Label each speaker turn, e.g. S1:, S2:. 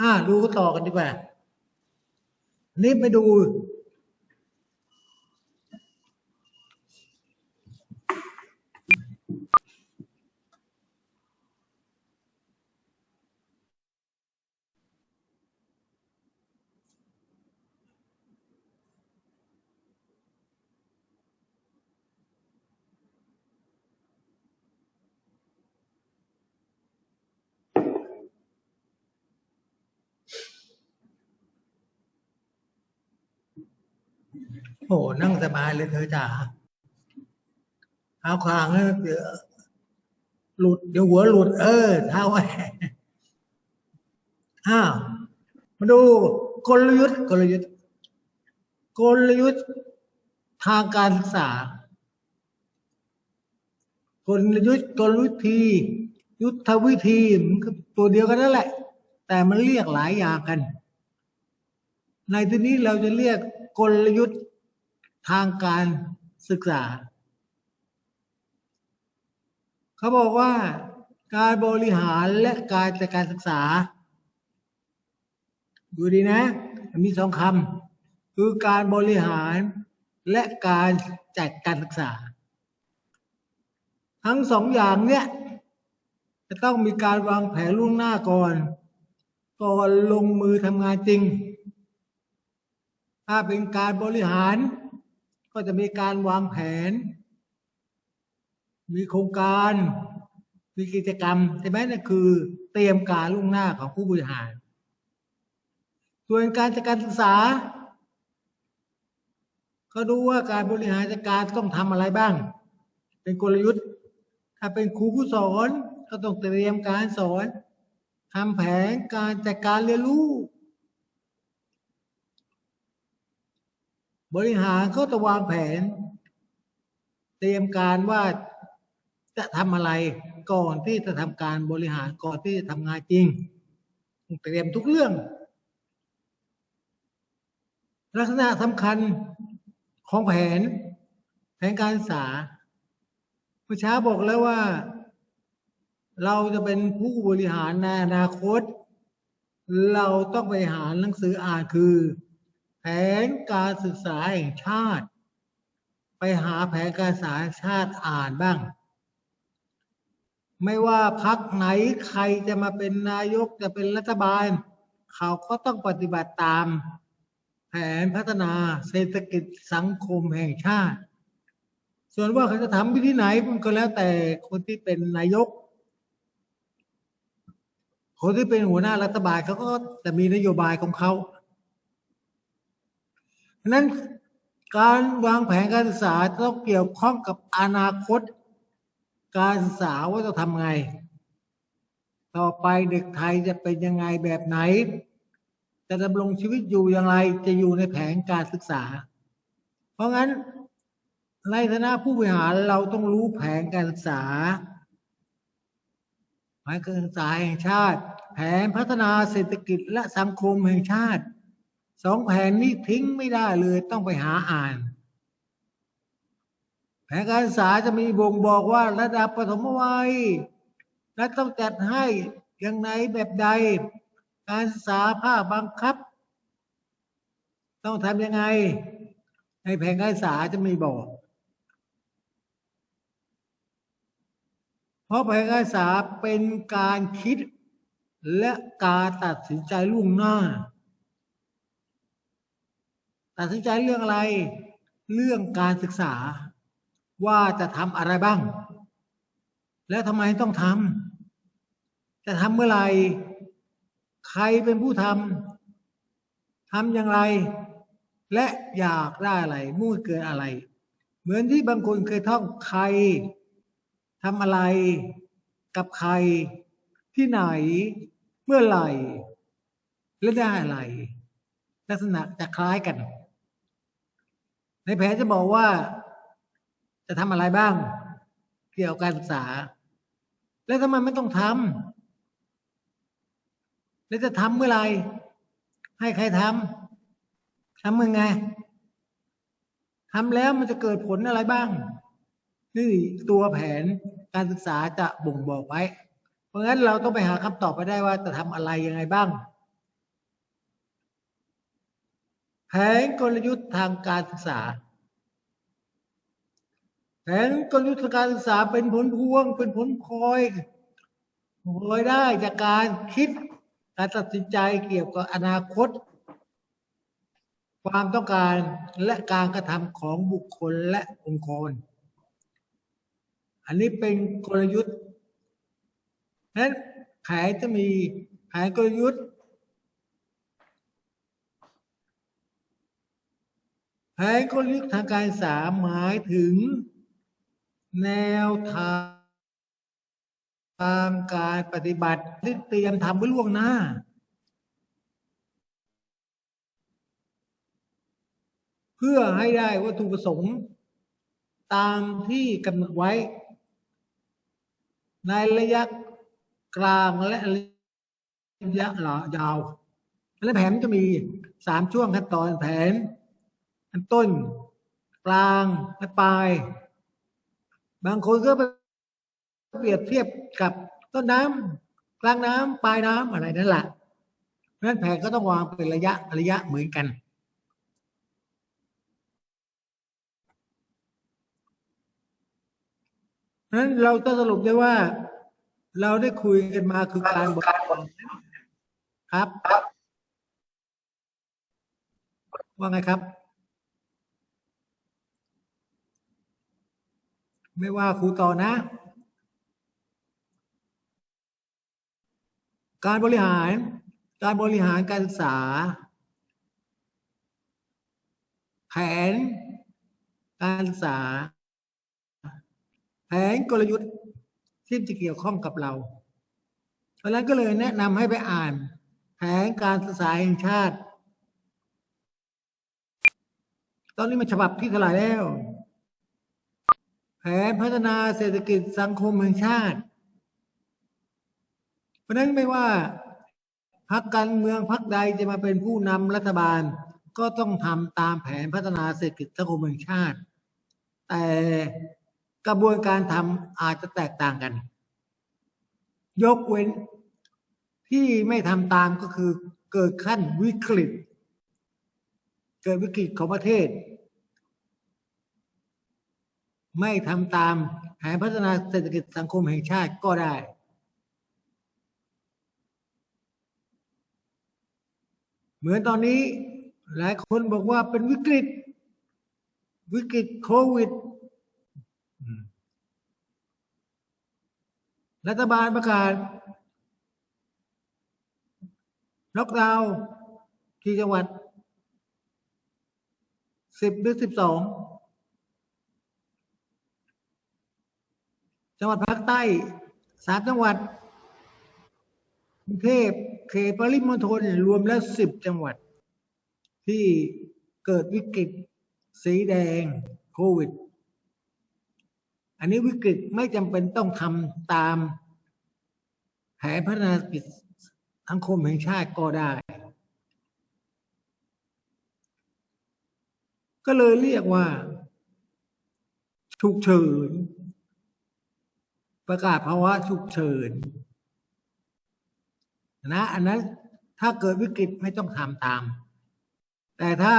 S1: อ่าดูก็ต่อกันดีกว่านี่ไปดู โอ้นั่งสบายเลยเธอจ๋าเท้าคางแล้วเดี๋ยวหลุดเดี๋ยวหัวหลุด เออเท้าไว้อ้าวมาดูกลยุทธ์กลยุทธ์กลยุทธ์ทางการศึกษากลยุทธ์กลวิธี ยุทธวิธีมันก็ตัวเดียวกันนั่นแหละ แต่มันเรียกหลายอย่างกัน ในที่นี้เราจะเรียก กลยุทธ์ทางการศึกษา เขาบอกว่าการบริหารและการจัดการศึกษา ดูดีนะ มีสองคำคือการบริหารและการจัดการศึกษา ทั้งสองอย่างเนี่ยจะต้องมีการวางแผนล่วงหน้าก่อน ก่อนลงมือทำงานจริง ถ้าเป็นการบริหาร ก็จะมีการวางแผน มีโครงการ มีกิจกรรมใช่ไหมนั่นคือ เตรียมการล่วงหน้าของผู้บริหาร ส่วนการจัดการศึกษาก็ดูว่าการบริหารจัดการต้องทำอะไรบ้าง เป็นกลยุทธ์ ถ้าเป็นครูผู้สอนก็ต้องเตรียมการสอนทำแผนการจัดการเรียนรู้ บริหารก็ต้องวางแผน เตรียมการว่าจะทำอะไรก่อนที่จะทำการบริหารก่อนที่จะทำงานจริง เตรียมทุกเรื่อง ลักษณะสำคัญของแผน แผนการศึกษาเมื่อเช้าบอกแล้วว่า เราจะเป็นผู้บริหารในอนาคต เราต้องไปหาหนังสืออ่านคือ นการศึกษาแห่งชาติ ไปหาแผนการศึกษาชาติอ่านบ้าง ไม่ว่าพักไหนใครจะมาเป็นนายกจะเป็นรัฐบาล เขาก็ต้องปฏิบัติตาม แผนพัฒนาเศรษฐกิจสังคมแห่งชาติ ส่วนว่าเขาจะทำวิธีไหนมันก็แล้วแต่คนที่เป็นนายกคนที่เป็นหัวหน้ารัฐบาลเขาก็จะมีนโยบายของเขาะนั้นการวางแผนการศึกษาต้องเกี่ยวข้องกับอนาคต การศึกษาว่าจะทำไง ต่อไปเด็กไทยจะเป็นยังไงแบบไหน จะดำรงชีวิตอยู่อย่างไรจะอยู่ในแผนการศึกษา เพราะงั้นในฐานะผู้บริหารเราต้องรู้แผนการศึกษาแผนการศึกษาแห่งชาติ แผนพัฒนาเศรษฐกิจและสังคมแห่งชาติ สองแผนนี้ทิ้งไม่ได้เลยต้องไปหาอ่าน แผนการศึกษาจะมีบ่งบอกว่าระดับปฐมวัย และต้องจัดให้อย่างไหนแบบใด การศึกษาภาคบังคับ ต้องทำยังไง ในแผนการศึกษาจะมีบอกเพราะแผนการศึกษาเป็นการคิดและการตัดสินใจล่วงหน้า ตัดสินใจเรื่องอะไร เรื่องการศึกษา ว่าจะทำอะไรบ้าง และทำไมต้องทำจะทำเมื่อไหร่ใครเป็นผู้ทำทำอย่างไร และอยากได้อะไรมุ่งเกิดอะไร เหมือนที่บางคนเคยท่องใครทำอะไรกับใครที่ไหน เมื่อไหร่ และได้อะไร ลักษณะจะคล้ายกัน ในแผนจะบอกว่าจะทำอะไรบ้าง เกี่ยวกับการศึกษา แล้วทำไมไม่ต้องทำแล้วจะทำเมื่อไหร่ให้ใครทำทำยังไงทำแล้วมันจะเกิดผลอะไรบ้าง นี่ตัวแผนการศึกษาจะบ่งบอกไว้ เพราะงั้นเราต้องไปหาคำตอบไปได้ว่าจะทำอะไรยังไงบ้าง แผนกลยุทธ์ทางการศึกษา แผนกลยุทธ์ทางการศึกษาเป็นผลพวง เป็นผลพลอยพลอยได้จากการคิดการตัดสินใจเกี่ยวกับอนาคต ความต้องการและการกระทำของบุคคลและองค์กร อันนี้เป็นกลยุทธ์นั้นแผนจะมีแผนกลยุทธ์ แผนกลยุทธ์ทางการศึกษาหมายถึง แนวทางการปฏิบัติที่เตรียมทำไว้ล่วงหน้า เพื่อให้ได้วัตถุประสงค์ ตามที่กำหนดไว้ ในระยะกลางและระยะยาว และแผนจะมีสามช่วงขั้นตอนแผนันต้น กลางและปลาย บางคนก็ไปเปรียบเทียบกับต้นน้ำกลางน้ำปลายน้ำอะไรนั่นแหละเพราะฉะนั้นแผนก็ต้องวางเป็นระยะระยะเหมือนกัน เพราะฉะนั้นเราต้องสรุปได้ว่า เราได้คุยกันมาคือการบริหารครับ ว่าไงครับ ไม่ว่าครูต่อนะ การบริหาร การบริหารการศึกษา แผน การศึกษา แผนกลยุทธ์ที่จะเกี่ยวข้องกับเรา เพราะฉะนั้นก็เลยแนะนำให้ไปอ่าน แผนการศึกษาแห่งชาติ ตอนนี้มันฉบับที่เท่าไหร่แล้ว ผนพัฒนาเศรษฐกิจสังคมแห่งชาติ เพราะนั้นไม่ว่าพรรคการเมืองพรรคใดจะมาเป็นผู้นำรัฐบาล ก็ต้องทำตามแผนพัฒนาเศรษฐกิจสังคมแห่งชาติ แต่กระบวนการทำอาจจะแตกต่างกัน ยกเว้นที่ไม่ทำตามก็คือเกิดขั้นวิกฤต เกิดวิกฤตของประเทศ ไม่ทำตามแผนพัฒนาเศรษฐกิจสังคมแห่งชาติก็ได้ เหมือนตอนนี้หลายคนบอกว่าเป็นวิกฤต วิกฤตโควิด รัฐบาลประกาศล็อกดาวน์ที่จังหวัดสิบหรือสิบสอง จังหวัดภาคใต้สามจังหวัดกรุงเทพเขตปริมณฑลรวมแล้วสิบจังหวัด ที่เกิดวิกฤตสีแดงโควิด อันนี้วิกฤตไม่จำเป็นต้องทำตามแผนพัฒนากิจสังคมแห่งชาติก็ได้ ก็เลยเรียกว่าฉุกเฉิน ประกาศภาวะฉุกเฉินนะอันนั้นถ้าเกิดวิกฤตไม่ต้องทำตาม แต่ถ้า